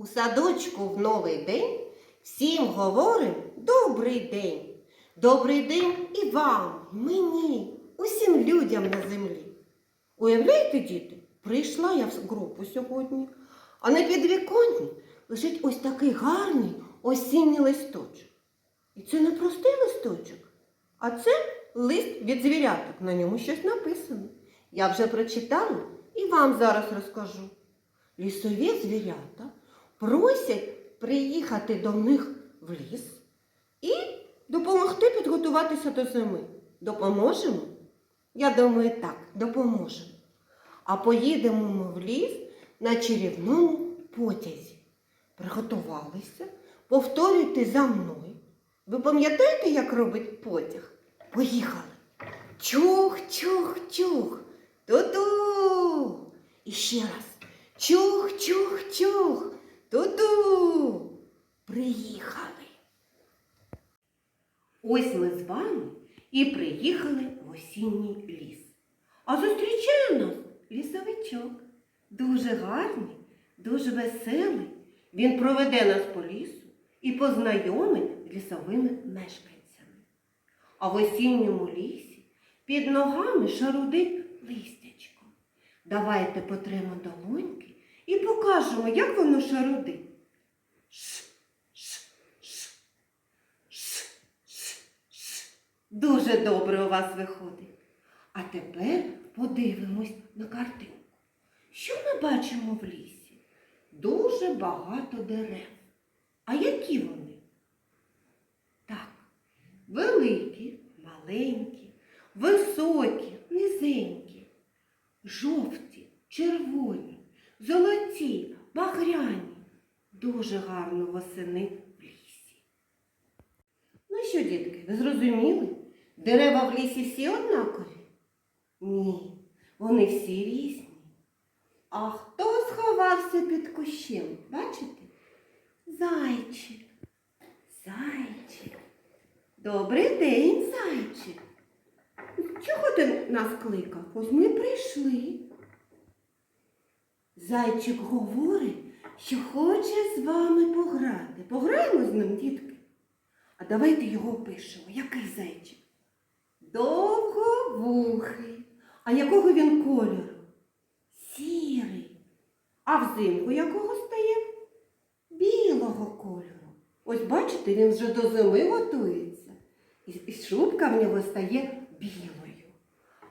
У садочку в новий день всім говорим добрий день. Добрий день і вам, мені, усім людям на землі. Уявляєте, діти, прийшла я в групу сьогодні, а на підвіконні лежить ось такий гарний осінній листочок. І це не простий листочок, а це лист від звіряток. На ньому щось написано. Я вже прочитала і вам зараз розкажу. Лісові звірята просять приїхати до них в ліс і допомогти підготуватися до зими. Допоможемо? Я думаю, так, допоможемо. А поїдемо ми в ліс на чарівному потязі. Приготувалися, повторюйте за мною. Ви пам'ятаєте, як робить потяг? Поїхали. Чух, чух, чух. Ту-ту. І ще раз. Чух, Ту-ту. Приїхали. Ось ми з вами і приїхали в осінній ліс. А зустрічає нас лісовичок. Дуже гарний, дуже веселий. Він проведе нас по лісу і познайомить з лісовими мешканцями. А в осінньому лісі під ногами шарудить листячко. Давайте потремо долоньки і покажемо, як воно шарудить. Дуже добре у вас виходить. А тепер подивимось на картинку. Що ми бачимо в лісі? Дуже багато дерев. А які вони? Так, великі, маленькі, високі, низенькі, жовті, червоні, золоті, багряні. Дуже гарно восени в лісі. Ну що, дітки, ви зрозуміли? Дерева в лісі всі однакові? Ні, вони всі різні. А хто сховався під кущем? Бачите? Зайчик. Зайчик. Добрий день, зайчик. Чого ти нас кликав? Ось ми прийшли. Зайчик говорить, що хоче з вами пограти. Пограємо з ним, дітки. А давайте його пишемо. Який зайчик? Довговухий. А якого він кольору? Сірий. А взимку якого стає? Білого кольору. Ось бачите, він вже до зими готується. І, шубка в нього стає білою.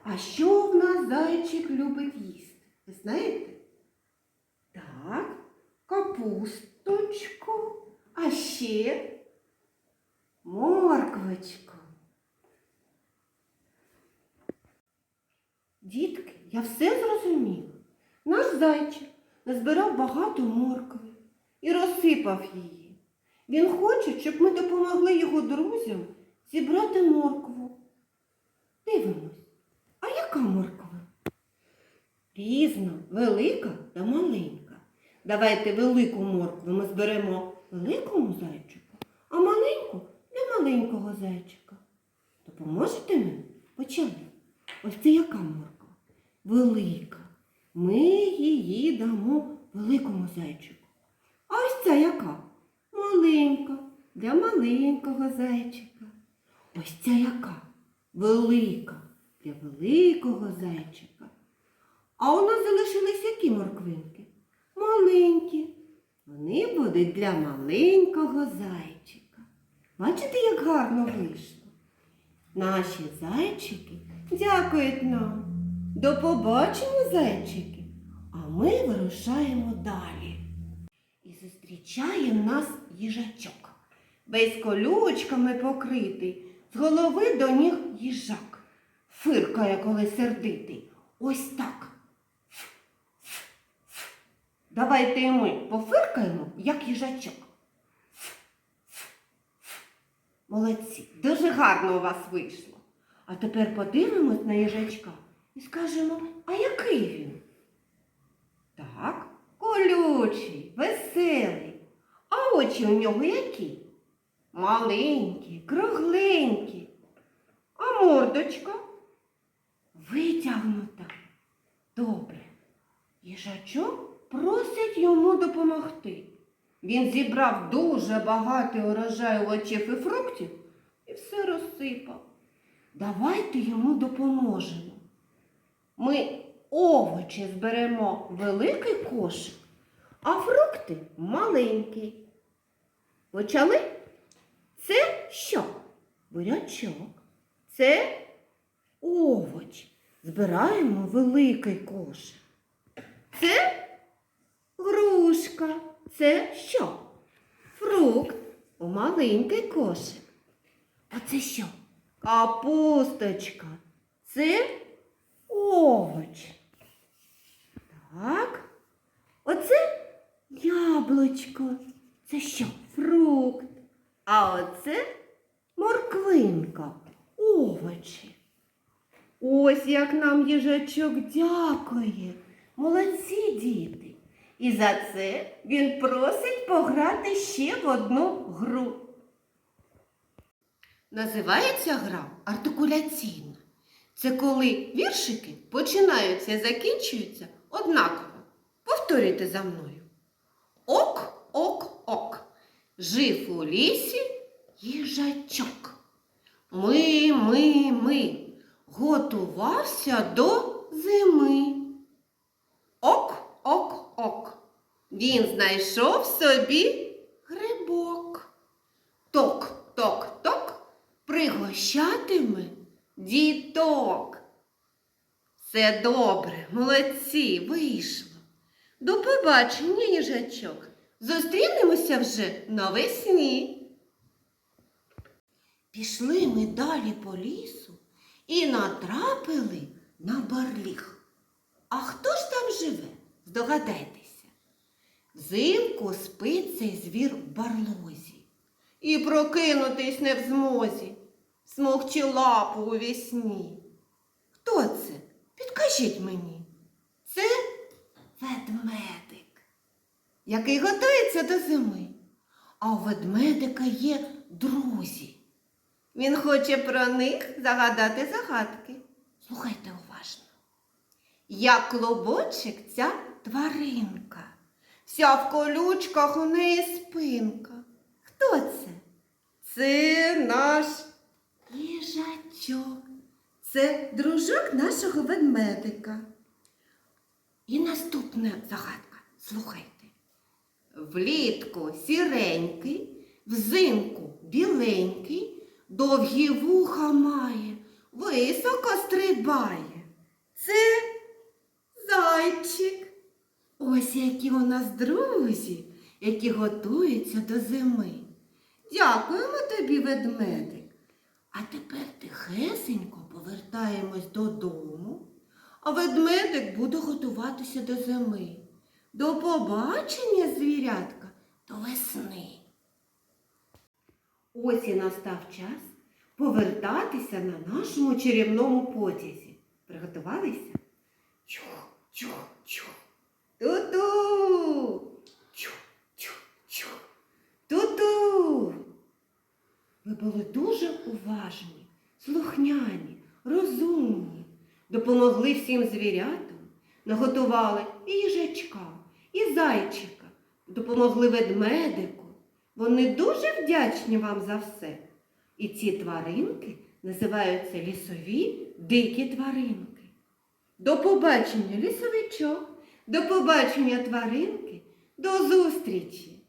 А що в нас зайчик любить їсти? Ви знаєте? Так, капусточку, а ще морквочку. Дітки, я все зрозуміла. Наш зайчик назбирав багато моркви і розсипав її. Він хоче, щоб ми допомогли його друзям зібрати моркву. Дивимось, а яка морква? Різна, велика та маленька. Давайте велику моркву ми зберемо великому зайчику, а маленьку для маленького зайчика. Допоможете мені? Почали. Ось це яка морква? Велика. Ми її дамо великому зайчику. А ось ця яка? Маленька. Для маленького зайчика. Ось ця яка? Велика. Для великого зайчика. А у нас залишились які морквинки? Маленькі. Вони будуть для маленького зайчика. Бачите, як гарно вийшло? Наші зайчики дякують нам. До побачення, зайчики. А ми вирушаємо далі. І зустрічає нас їжачок. Весь колючками покритий, з голови до ніг їжак. Фиркає, коли сердитий. Ось так. Давайте і ми пофиркаємо, як їжачок. Молодці, дуже гарно у вас вийшло. А тепер подивимось на їжачка і скажемо, а який він? Так, колючий, веселий. А очі у нього які? Маленькі, кругленькі. А мордочка? Витягнута. Добре. Їжачок просить йому допомогти. Він зібрав дуже багатий урожай овочів і фруктів і все розсипав. Давайте йому допоможемо. Ми овочі зберемо великий кошик, а фрукти маленький. Почали? Це що? Бурячок. Це овоч. Збираємо великий кошик. Це грушка. Це що? Фрукт у маленький кошик. А це що? Капусточка. Це овоч. Так. Оце яблучко. Це що? Фрукт. А оце морквинка. Овочі. Ось як нам їжачок дякує. Молодці діти. І за це він просить пограти ще в одну гру. Називається гра артикуляційна. Це коли віршики починаються і закінчуються однаково. Повторюйте за мною. Ок, ок, ок. Жив у лісі їжачок. Ми, ми, ми. Готувався до зими. Ок, ок, ок. Він знайшов собі грибок. Ток, ток, ток, пригощатиме діток. Все добре, молодці, вийшло. До побачення, їжачок. Зустрінемося вже навесні. Пішли ми далі по лісу і натрапили на барліг. А хто ж там живе? Здогадайтеся. Взимку спить цей звір в барлозі і прокинутись не в змозі, смокче лапу у вісні. Хто це? Підкажіть мені. Це ведмедик, який готується до зими. А у ведмедика є друзі. Він хоче про них загадати загадки. Слухайте уважно. Як клубочик ця тваринка, вся в колючках у неї спинка. Хто це? Це наш їжачок. Це дружок нашого ведмедика. І наступна загадка. Слухайте. Влітку сіренький, взимку біленький, довгі вуха має, високо стрибає. Це зайчик. Ось які у нас друзі, які готуються до зими. Дякуємо тобі, ведмедик. А тепер тихесенько повертаємось додому, а ведмедик буде готуватися до зими. До побачення, звірятка, до весни. Ось і настав час повертатися на нашому чарівному потязі. Приготувалися? Чух, чух, чух. Ту-ту. Чух. Ту-ту. Ви були дуже уважні, слухняні, розумні, допомогли всім звірятам, наготували і їжачка, і зайчика, допомогли ведмедику. Вони дуже вдячні вам за все. І ці тваринки називаються лісові дикі тваринки. До побачення, лісовичок, до побачення тваринки, до зустрічі!